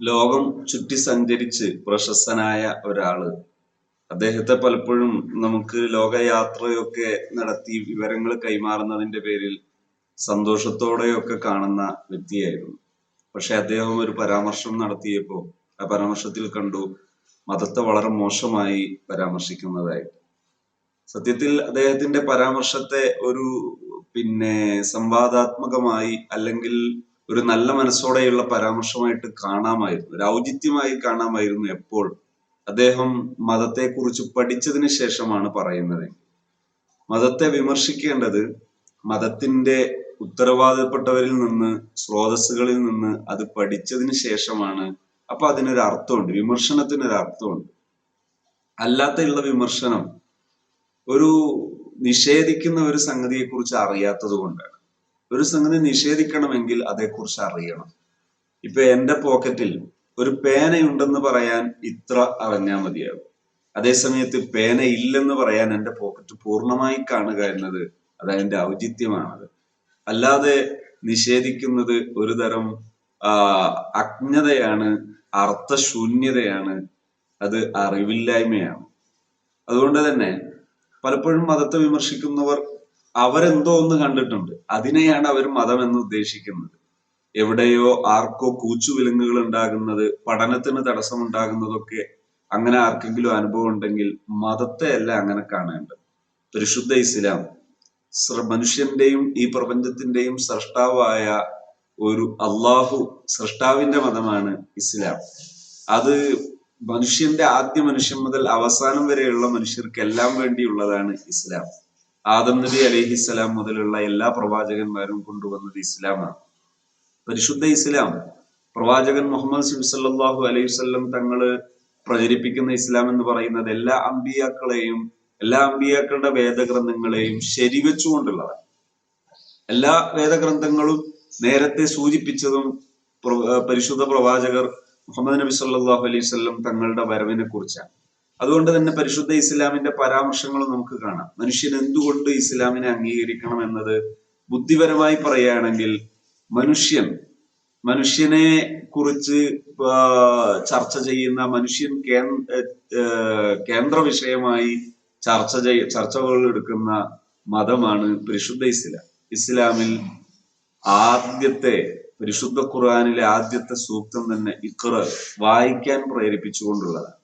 ലോകം ചുറ്റി സഞ്ചരിച്ച് പ്രശസ്തനായ ഒരാൾ. അദ്ദേഹത്തെ പലപ്പോഴും നമുക്ക് ലോകയാത്രയൊക്കെ നടത്തി വിവരങ്ങൾ കൈമാറുന്നതിന്റെ പേരിൽ സന്തോഷത്തോടെയൊക്കെ കാണുന്ന വ്യക്തിയായിരുന്നു. പക്ഷെ അദ്ദേഹം ഒരു പരാമർശം നടത്തിയപ്പോൾ ആ പരാമർശത്തിൽ കണ്ടു മതത്തെ വളരെ മോശമായി പരാമർശിക്കുന്നതായി സത്യത്തിൽ അദ്ദേഹത്തിന്റെ പരാമർശത്തെ ഒരു പിന്നെ സംവാദാത്മകമായി അല്ലെങ്കിൽ ഒരു നല്ല മനസ്സോടെയുള്ള പരാമർശമായിട്ട് കാണാമായിരുന്നു. ഒരു ഔചിത്യമായി കാണാമായിരുന്നു എപ്പോൾ. അദ്ദേഹം മതത്തെക്കുറിച്ച് പഠിച്ചതിന് ശേഷമാണ് പറയുന്നത്. മതത്തെ വിമർശിക്കേണ്ടത് മതത്തിന്റെ ഉത്തരവാദപ്പെട്ടവരിൽ നിന്ന് സ്രോതസ്സുകളിൽ നിന്ന് അത് പഠിച്ചതിന് ശേഷമാണ്. അപ്പൊ അതിനൊരു അർത്ഥമുണ്ട്. വിമർശനത്തിനൊരു അർത്ഥമുണ്ട്. അല്ലാത്തുള്ള വിമർശനം ഒരു നിഷേധിക്കുന്ന ഒരു സംഗതിയെക്കുറിച്ച് അറിയാത്തത് കൊണ്ടാണ് ഒരു സംഗതി നിഷേധിക്കണമെങ്കിൽ അതേക്കുറിച്ച് അറിയണം. ഇപ്പൊ എന്റെ പോക്കറ്റിൽ ഒരു പേനയുണ്ടെന്ന് പറയാൻ ഇത്ര അറിഞ്ഞാൽ മതിയാകും അതേസമയത്ത് പേന ഇല്ലെന്ന് പറയാൻ എന്റെ പോക്കറ്റ് പൂർണമായി കാണുക എന്നത് അത് അതിന്റെ ഔചിത്യമാണത്. അല്ലാതെ നിഷേധിക്കുന്നത് ഒരു തരം അജ്ഞതയാണ് അർത്ഥശൂന്യതയാണ് അത് അറിവില്ലായ്മയാണ്. അതുകൊണ്ട് തന്നെ പലപ്പോഴും മതത്തെ വിമർശിക്കുന്നവർ അവരെന്തോ ഒന്ന് കണ്ടിട്ടുണ്ട്. അതിനെയാണ് അവർ മതം എന്ന് ഉദ്ദേശിക്കുന്നത്. എവിടെയോ ആർക്കോ കൂച്ചുവിലങ്ങുകൾ ഉണ്ടാകുന്നത് പഠനത്തിന് തടസ്സമുണ്ടാകുന്നതൊക്കെ അങ്ങനെ ആർക്കെങ്കിലും അനുഭവം ഉണ്ടെങ്കിൽ മതത്തെ അല്ല അങ്ങനെ കാണേണ്ടത്. പരിശുദ്ധ ഇസ്ലാം മനുഷ്യന്റെയും ഈ പ്രപഞ്ചത്തിന്റെയും സൃഷ്ടാവായ ഒരു അള്ളാഹു സൃഷ്ടാവിന്റെ മതമാണ് ഇസ്ലാം. അത് മനുഷ്യന്റെ ആദ്യ മനുഷ്യൻ മുതൽ അവസാനം വരെയുള്ള മനുഷ്യർക്കെല്ലാം വേണ്ടിയുള്ളതാണ് ഇസ്ലാം. ആദം നബി അലിഹിസ്സലാം മുതലുള്ള എല്ലാ പ്രവാചകന്മാരും കൊണ്ടുവന്നത് ഇസ്ലാമാണ്. പരിശുദ്ധ ഇസ്ലാം. പ്രവാചകൻ മുഹമ്മദ് സിബ് സല്ലാഹു അലൈഹി വല്ലം തങ്ങൾ പ്രചരിപ്പിക്കുന്ന ഇസ്ലാം എന്ന് പറയുന്നത് എല്ലാ അമ്പിയാക്കളെയും എല്ലാ അമ്പിയാക്കളുടെ വേദഗ്രന്ഥങ്ങളെയും ശരിവെച്ചുകൊണ്ടുള്ളതാണ്. എല്ലാ വേദഗ്രന്ഥങ്ങളും നേരത്തെ സൂചിപ്പിച്ചതും പരിശുദ്ധ പ്രവാചകർ മുഹമ്മദ് നബി സല്ലാഹു അലൈഹി വല്ലം തങ്ങളുടെ വരവിനെ കുറിച്ചാണ് അതുകൊണ്ട് തന്നെ പരിശുദ്ധ ഇസ്ലാമിന്റെ പരാമർശങ്ങൾ നമുക്ക് കാണാം. മനുഷ്യൻ എന്തുകൊണ്ട് ഇസ്ലാമിനെ അംഗീകരിക്കണം എന്നത് ബുദ്ധിപരമായി പറയുകയാണെങ്കിൽ മനുഷ്യൻ മനുഷ്യനെ കുറിച്ച് ചർച്ച ചെയ്യുന്ന മനുഷ്യൻ കേന്ദ്ര വിഷയമായി ചർച്ച ചെയ്യ ചർച്ചകൾ എടുക്കുന്ന മതമാണ് പരിശുദ്ധ ഇസ്ലാം. ഇസ്ലാമിൽ ആദ്യത്തെ പരിശുദ്ധ ഖുർആാനിലെ ആദ്യത്തെ സൂക്തം തന്നെ ഇഖ്റ വായിക്കാൻ പ്രേരിപ്പിച്ചുകൊണ്ടുള്ളതാണ്.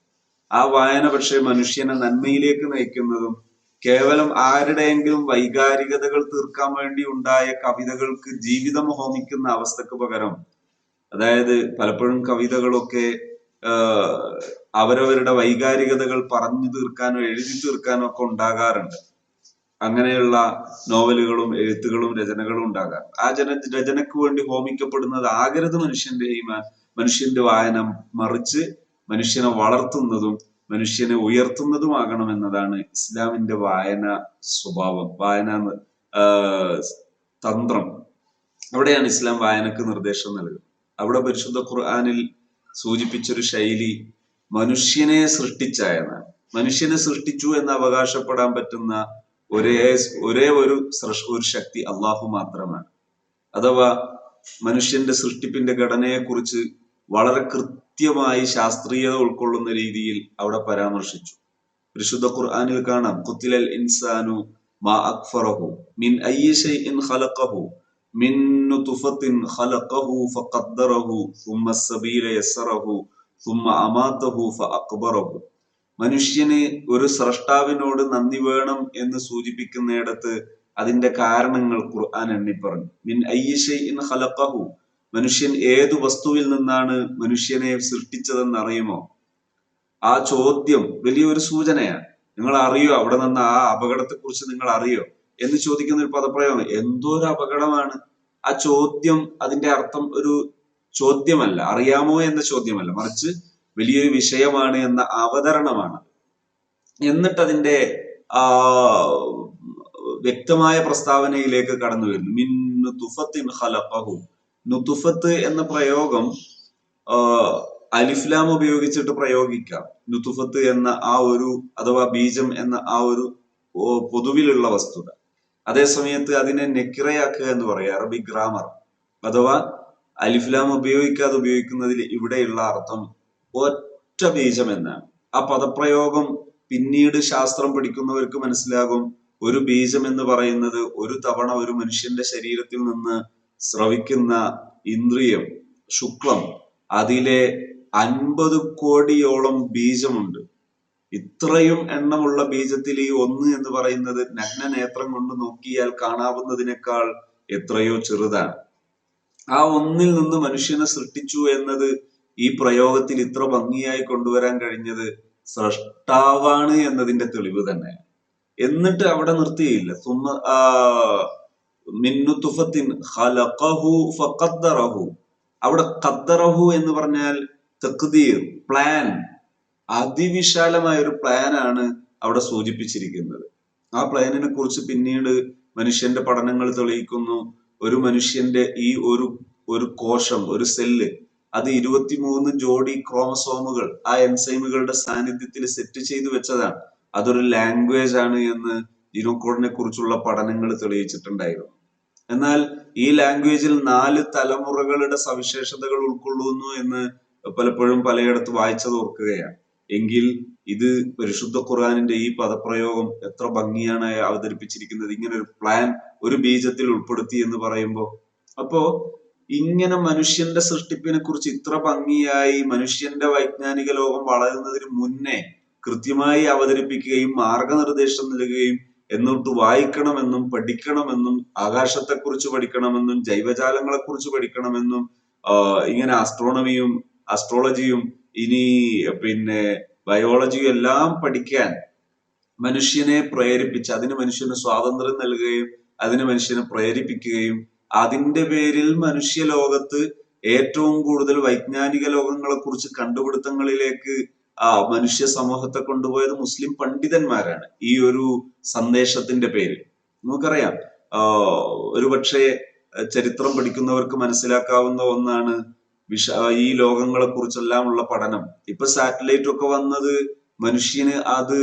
ആ വായന പക്ഷെ മനുഷ്യനെ നന്മയിലേക്ക് നയിക്കുന്നതും കേവലം ആരുടെയെങ്കിലും വൈകാരികതകൾ തീർക്കാൻ വേണ്ടി ഉണ്ടായ കവിതകൾക്ക് ജീവിതം ഹോമിക്കുന്ന അവസ്ഥക്ക് പകരം അതായത് പലപ്പോഴും കവിതകളൊക്കെ അവരവരുടെ വൈകാരികതകൾ പറഞ്ഞു തീർക്കാനോ എഴുതി തീർക്കാനോ ഒക്കെ ഉണ്ടാകാറുണ്ട്. അങ്ങനെയുള്ള നോവലുകളും എഴുത്തുകളും രചനകളും ഉണ്ടാകാം. ആ ജന രചനക്ക് വേണ്ടി ഹോമിക്കപ്പെടുന്നത് ആകരുത് മനുഷ്യന്റെ മനുഷ്യന്റെ വായന മറിച്ച് മനുഷ്യനെ വളർത്തുന്നതും മനുഷ്യനെ ഉയർത്തുന്നതുമാകണം എന്നതാണ് ഇസ്ലാമിന്റെ വായന സ്വഭാവം വായന തന്ത്രം. അവിടെയാണ് ഇസ്ലാം വായനക്ക് നിർദ്ദേശം നൽകുന്നത്. അവിടെ പരിശുദ്ധ ഖുർആാനിൽ സൂചിപ്പിച്ചൊരു ശൈലി മനുഷ്യനെ സൃഷ്ടിച്ചായെന്നാണ് മനുഷ്യനെ സൃഷ്ടിച്ചു എന്ന് അവകാശപ്പെടാൻ പറ്റുന്ന ഒരേ ഒരേ ഒരു ഒരു ശക്തി അള്ളാഹു മാത്രമാണ്. അഥവാ മനുഷ്യന്റെ സൃഷ്ടിപ്പിന്റെ ഘടനയെക്കുറിച്ച് വളരെ കൃത്യമായി ശാസ്ത്രീയത ഉൾക്കൊള്ളുന്ന രീതിയിൽ അവിടെ പരാമർശിച്ചു. പരിശുദ്ധ ഖുർആാനിൽ കാണാം കുത്തിലൽ ഇൻസാനു മാ അക്ഫറഹു മിൻ ഇൻ ഖലഖഹു മിൻ നുതുഫത്തിൻ ഖലഖഹു ഫഖദ്ദറഹു സുമ്മ സബീല യസ്സറഹു സുമ്മ അമാതഹു ഫഅക്ബറഹു. മനുഷ്യനെ ഒരു സ്രഷ്ടാവിനോട് നന്ദി വേണം എന്ന് സൂചിപ്പിക്കുന്നിടത്ത് അതിന്റെ കാരണങ്ങൾ ഖുർആൻ എണ്ണി പറഞ്ഞു മിൻ ഇൻ ഖലഖഹു മനുഷ്യൻ ഏതു വസ്തുവിൽ നിന്നാണ് മനുഷ്യനെ സൃഷ്ടിച്ചതെന്ന് അറിയുമോ ആ ചോദ്യം വലിയൊരു സൂചനയാണ്. നിങ്ങൾ അറിയോ അവിടെ നിന്ന് ആ അപകടത്തെ കുറിച്ച് നിങ്ങൾ അറിയോ എന്ന് ചോദിക്കുന്ന ഒരു പദപ്രയോഗം. എന്തോ ഒരു അപകടമാണ്? ആ ചോദ്യം അതിന്റെ അർത്ഥം ഒരു ചോദ്യമല്ല. അറിയാമോ എന്ന ചോദ്യമല്ല. മറിച്ച് വലിയൊരു വിഷയമാണ് എന്ന അവതരണമാണ്. എന്നിട്ട് അതിന്റെ വ്യക്തമായ പ്രസ്താവനയിലേക്ക് കടന്നു വരുന്നു. മിന്നു തുഫത്തിൻ ഖലഖഹു. നുതുഫത്ത് എന്ന പ്രയോഗം അലിഫ്ലാം ഉപയോഗിച്ചിട്ട് പ്രയോഗിക്കാം. നുതുഫത്ത് എന്ന ആ ഒരു അഥവാ ബീജം എന്ന ആ ഒരു പൊതുവിലുള്ള വസ്തുത. അതേ സമയത്ത് അതിനെ നെക്കിറയാക്കുക എന്ന് പറയാം അറബി ഗ്രാമർ. അഥവാ അലിഫ്ലാം ഉപയോഗിക്കാതെ ഉപയോഗിക്കുന്നതിൽ ഇവിടെയുള്ള അർത്ഥം ഒറ്റ ബീജം എന്നാണ്. ആ പദപ്രയോഗം പിന്നീട് ശാസ്ത്രം പഠിക്കുന്നവർക്ക് മനസ്സിലാകും ഒരു ബീജം എന്ന് പറയുന്നത് ഒരു തവണ ഒരു മനുഷ്യന്റെ ശരീരത്തിൽ നിന്ന് സ്രവിക്കുന്ന ഇന്ദ്രിയം ശുക്ലം അതിലെ അൻപത് കോടിയോളം ബീജമുണ്ട്. ഇത്രയും എണ്ണമുള്ള ബീജത്തിൽ ഈ ഒന്ന് എന്ന് പറയുന്നത് നഗ്ന നേത്രം കൊണ്ട് നോക്കിയാൽ കാണാവുന്നതിനേക്കാൾ എത്രയോ ചെറുതാണ്. ആ ഒന്നിൽ നിന്ന് മനുഷ്യനെ സൃഷ്ടിച്ചു എന്നത് ഈ പ്രയോഗത്തിൽ ഇത്ര ഭംഗിയായി കൊണ്ടുവരാൻ കഴിഞ്ഞത് സ്രഷ്ടാവാണ് എന്നതിന്റെ തെളിവ് തന്നെ. എന്നിട്ട് അവിടെ നിർത്തിയില്ല. സുമ ഖലഖഹു ഫഖദ്ദറഹു. അവിടെ ഖദ്ദറഹു എന്ന് പറഞ്ഞാൽ തക്തീർ പ്ലാൻ അതിവിശാലമായ ഒരു പ്ലാൻ ആണ് അവിടെ സൂചിപ്പിച്ചിരിക്കുന്നത്. ആ പ്ലാനിനെ കുറിച്ച് പിന്നീട് മനുഷ്യന്റെ പഠനങ്ങൾ തെളിയിക്കുന്നു. ഒരു മനുഷ്യന്റെ ഈ ഒരു ഒരു കോശം ഒരു സെല്ല് അത് ഇരുപത്തിമൂന്ന് ജോഡി ക്രോമസോമുകൾ ആ എൻസൈമുകളുടെ സാന്നിധ്യത്തിൽ സെറ്റ് ചെയ്തു വെച്ചതാണ്. അതൊരു ലാംഗ്വേജ് ആണ് എന്ന് ജിനോക്കോഡിനെ കുറിച്ചുള്ള പഠനങ്ങൾ തെളിയിച്ചിട്ടുണ്ടായിരുന്നു. എന്നാൽ ഈ ലാംഗ്വേജിൽ നാല് തലമുറകളുടെ സവിശേഷതകൾ ഉൾക്കൊള്ളുന്നു എന്ന് പലപ്പോഴും പലയിടത്ത് വായിച്ചത് ഓർക്കുകയാണ്. എങ്കിൽ ഇത് പരിശുദ്ധ ഖുർആാനിന്റെ ഈ പദപ്രയോഗം എത്ര ഭംഗിയാണ് അവതരിപ്പിച്ചിരിക്കുന്നത്. ഇങ്ങനെ ഒരു പ്ലാൻ ഒരു ബീജത്തിൽ ഉൾപ്പെടുത്തി എന്ന് പറയുമ്പോൾ അപ്പോ ഇങ്ങനെ മനുഷ്യന്റെ സൃഷ്ടിപ്പിനെ കുറിച്ച് ഇത്ര ഭംഗിയായി മനുഷ്യന്റെ വൈജ്ഞാനിക ലോകം വളരുന്നതിന് മുന്നേ കൃത്യമായി അവതരിപ്പിക്കുകയും മാർഗനിർദ്ദേശം നൽകുകയും എന്നിട്ട് വായിക്കണമെന്നും പഠിക്കണമെന്നും ആകാശത്തെക്കുറിച്ച് പഠിക്കണമെന്നും ജൈവജാലങ്ങളെക്കുറിച്ച് പഠിക്കണമെന്നും ഇങ്ങനെ ആസ്ട്രോണമിയും അസ്ട്രോളജിയും ഇനി പിന്നെ ബയോളജിയും എല്ലാം പഠിക്കാൻ മനുഷ്യനെ പ്രേരിപ്പിച്ച് അതിന് മനുഷ്യന് സ്വാതന്ത്ര്യം നൽകുകയും അതിന് മനുഷ്യനെ പ്രേരിപ്പിക്കുകയും അതിന്റെ പേരിൽ മനുഷ്യ ലോകത്ത് ഏറ്റവും കൂടുതൽ വൈജ്ഞാനിക ലോകങ്ങളെ കുറിച്ച് കണ്ടുപിടുത്തങ്ങളിലേക്ക് ആ മനുഷ്യ സമൂഹത്തെ കൊണ്ടുപോയത് മുസ്ലിം പണ്ഡിതന്മാരാണ്. ഈ ഒരു സന്ദേശത്തിന്റെ പേര് നമുക്കറിയാം ഒരുപക്ഷെ ചരിത്രം പഠിക്കുന്നവർക്ക് മനസ്സിലാക്കാവുന്ന ഒന്നാണ് വിഷ ഈ ലോകങ്ങളെ കുറിച്ചെല്ലാം ഉള്ള പഠനം. ഇപ്പൊ സാറ്റലൈറ്റ് ഒക്കെ വന്നത് മനുഷ്യന് അത്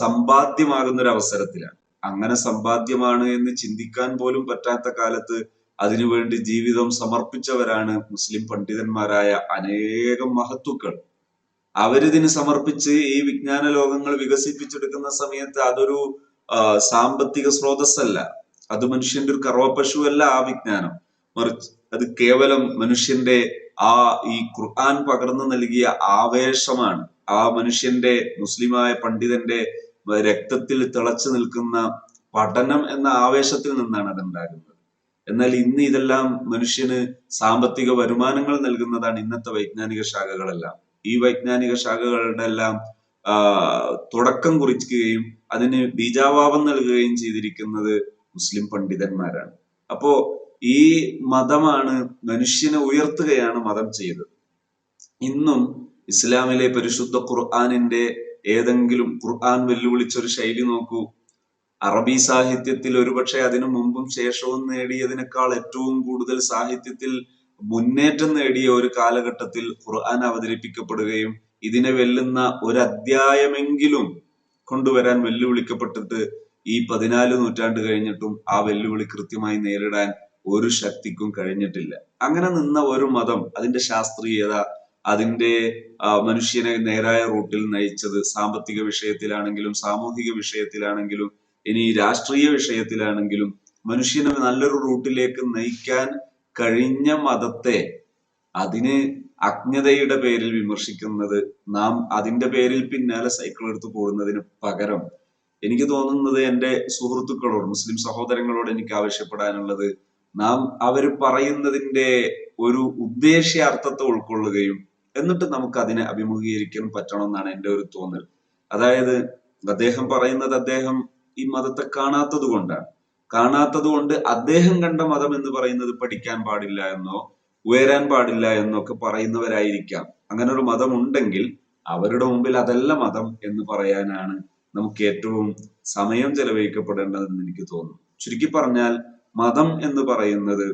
സമ്പാദ്യമാകുന്ന ഒരു അവസരത്തിലാണ് അങ്ങനെ സമ്പാദ്യമാണ് എന്ന് ചിന്തിക്കാൻ പോലും പറ്റാത്ത കാലത്ത് അതിനുവേണ്ടി ജീവിതം സമർപ്പിച്ചവരാണ് മുസ്ലിം പണ്ഡിതന്മാരായ അനേകം മഹത്തുക്കൾ. അവരിതിന് സമർപ്പിച്ച് ഈ വിജ്ഞാന ലോകങ്ങൾ വികസിപ്പിച്ചെടുക്കുന്ന സമയത്ത് അതൊരു സാമ്പത്തിക സ്രോതസ്സല്ല. അത് മനുഷ്യന്റെ ഒരു കറവപ്പശുവല്ല ആ വിജ്ഞാനം. മറിച്ച് അത് കേവലം മനുഷ്യന്റെ ആ ഈ ഖുർആൻ പകർന്നു നൽകിയ ആവേശമാണ്. ആ മനുഷ്യന്റെ മുസ്ലിമായ പണ്ഡിതന്റെ രക്തത്തിൽ തിളച്ചു നിൽക്കുന്ന പഠനം എന്ന ആവേശത്തിൽ നിന്നാണ് അതുണ്ടാകുന്നത്. എന്നാൽ ഇന്ന് ഇതെല്ലാം മനുഷ്യന് സാമ്പത്തിക വരുമാനങ്ങൾ നൽകുന്നതാണ് ഇന്നത്തെ വൈജ്ഞാനിക ശാഖകളെല്ലാം. ഈ വൈജ്ഞാനിക ശാഖകളുടെ എല്ലാം തുടക്കം കുറിക്കുകയും അതിന് ബീജാവാപം നൽകുകയും ചെയ്തിരിക്കുന്നത് മുസ്ലിം പണ്ഡിതന്മാരാണ്. അപ്പോ ഈ മതമാണ് മനുഷ്യനെ ഉയർത്തുകയാണ് മതം ചെയ്തത്. ഇന്നും ഇസ്ലാമിലെ പരിശുദ്ധ ഖുർആാനിന്റെ ഏതെങ്കിലും ഖുർആൻ വെല്ലുവിളിച്ച ഒരു ശൈലി നോക്കൂ. അറബി സാഹിത്യത്തിൽ ഒരുപക്ഷെ അതിനു മുമ്പും ശേഷവും നേടിയതിനേക്കാൾ ഏറ്റവും കൂടുതൽ സാഹിത്യത്തിൽ മുന്നേറ്റം നേടിയ ഒരു കാലഘട്ടത്തിൽ ഖുർആൻ അവതരിപ്പിക്കപ്പെടുകയും ഇതിനെ വെല്ലുന്ന ഒരു അധ്യായമെങ്കിലും കൊണ്ടുവരാൻ വെല്ലുവിളിക്കപ്പെട്ടിട്ട് ഈ പതിനാല് നൂറ്റാണ്ട് കഴിഞ്ഞിട്ടും ആ വെല്ലുവിളി കൃത്യമായി നേരിടാൻ ഒരു ശക്തിക്കും കഴിഞ്ഞിട്ടില്ല. അങ്ങനെ നിന്ന ഒരു മതം അതിന്റെ ശാസ്ത്രീയത അതിന്റെ മനുഷ്യനെ നേരായ റൂട്ടിൽ നയിച്ചത് സാമ്പത്തിക വിഷയത്തിലാണെങ്കിലും സാമൂഹിക വിഷയത്തിലാണെങ്കിലും ഇനി രാഷ്ട്രീയ വിഷയത്തിലാണെങ്കിലും മനുഷ്യനെ നല്ലൊരു റൂട്ടിലേക്ക് നയിക്കാൻ കഴിഞ്ഞ മതത്തെ അതിന് അജ്ഞതയുടെ പേരിൽ വിമർശിക്കുന്നത് നാം അതിന്റെ പേരിൽ പിന്നാലെ സൈക്കിൾ എടുത്തു പോകുന്നതിന് പകരം എനിക്ക് തോന്നുന്നത് എന്റെ സുഹൃത്തുക്കളോട് മുസ്ലിം സഹോദരങ്ങളോട് എനിക്ക് ആവശ്യപ്പെടാനുള്ളത് നാം അവർ പറയുന്നതിന്റെ ഒരു ഉദ്ദേശ്യാർത്ഥത്തെ ഉൾക്കൊള്ളുകയും എന്നിട്ട് നമുക്ക് അതിനെ അഭിമുഖീകരിക്കാൻ പറ്റണമെന്നാണ് എന്റെ ഒരു തോന്നൽ. അതായത് അദ്ദേഹം പറയുന്നത് അദ്ദേഹം ഈ മതത്തെ കാണാത്തത് കൊണ്ടാണ് കാണാത്തത് കൊണ്ട് അദ്ദേഹം കണ്ട മതം എന്ന് പറയുന്നത് പഠിക്കാൻ പാടില്ല എന്നോ ഉയരാൻ പാടില്ല എന്നൊക്കെ പറയുന്നവരായിരിക്കാം. അങ്ങനെ ഒരു മതം ഉണ്ടെങ്കിൽ അവരുടെ മുമ്പിൽ അതല്ല മതം എന്ന് പറയാനാണ് നമുക്ക് ഏറ്റവും സമയം ചെലവഴിക്കപ്പെടേണ്ടതെന്ന് എനിക്ക് തോന്നുന്നു. ചുരുക്കി പറഞ്ഞാൽ മതം എന്ന് പറയുന്നത്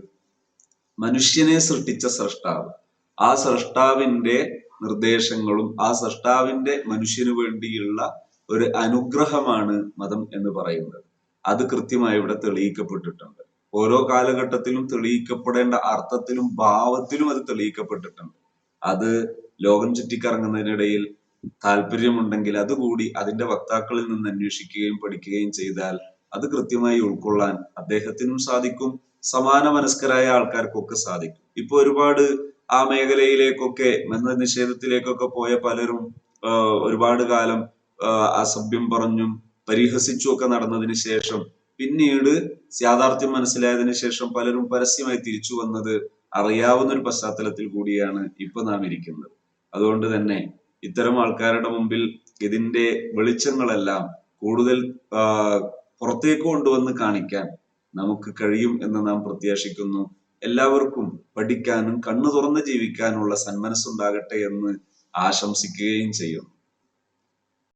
മനുഷ്യനെ സൃഷ്ടിച്ച സൃഷ്ടാവ് ആ സൃഷ്ടാവിന്റെ നിർദ്ദേശങ്ങളും ആ സൃഷ്ടാവിന്റെ മനുഷ്യന് വേണ്ടിയുള്ള ഒരു അനുഗ്രഹമാണ് മതം എന്ന് പറയുന്നത്. അത് കൃത്യമായി ഇവിടെ തെളിയിക്കപ്പെട്ടിട്ടുണ്ട്. ഓരോ കാലഘട്ടത്തിലും തെളിയിക്കപ്പെടേണ്ട അർത്ഥത്തിലും ഭാവത്തിലും അത് തെളിയിക്കപ്പെട്ടിട്ടുണ്ട്. അത് ലോകം ചുറ്റിക്കറങ്ങുന്നതിനിടയിൽ താല്പര്യമുണ്ടെങ്കിൽ അതുകൂടി അതിന്റെ വക്താക്കളിൽ നിന്ന് അന്വേഷിക്കുകയും പഠിക്കുകയും ചെയ്താൽ അത് കൃത്യമായി ഉൾക്കൊള്ളാൻ അദ്ദേഹത്തിനും സാധിക്കും. സമാന മനസ്കരായ ആൾക്കാർക്കൊക്കെ സാധിക്കും. ഇപ്പൊ ഒരുപാട് ആ മേഖലയിലേക്കൊക്കെ മത നിഷേധത്തിലേക്കൊക്കെ പോയ പലരും ഒരുപാട് കാലം അസഭ്യം പറഞ്ഞും പരിഹസിച്ചും ഒക്കെ നടന്നതിന് ശേഷം പിന്നീട് യാഥാർത്ഥ്യം മനസ്സിലായതിനു ശേഷം പലരും പരസ്യമായി തിരിച്ചു വന്നത് അറിയാവുന്ന ഒരു പശ്ചാത്തലത്തിൽ കൂടിയാണ് ഇപ്പൊ നാം ഇരിക്കുന്നത്. അതുകൊണ്ട് തന്നെ ഇത്തരം ആൾക്കാരുടെ മുമ്പിൽ ഇതിന്റെ വെളിച്ചങ്ങളെല്ലാം കൂടുതൽ പുറത്തേക്ക് കൊണ്ടുവന്ന് കാണിക്കാൻ നമുക്ക് കഴിയും എന്ന് നാം പ്രത്യാശിക്കുന്നു. എല്ലാവർക്കും പഠിക്കാനും കണ്ണു തുറന്ന് ജീവിക്കാനുള്ള സന്മനസ്സുണ്ടാകട്ടെ എന്ന് ആശംസിക്കുകയും ചെയ്യും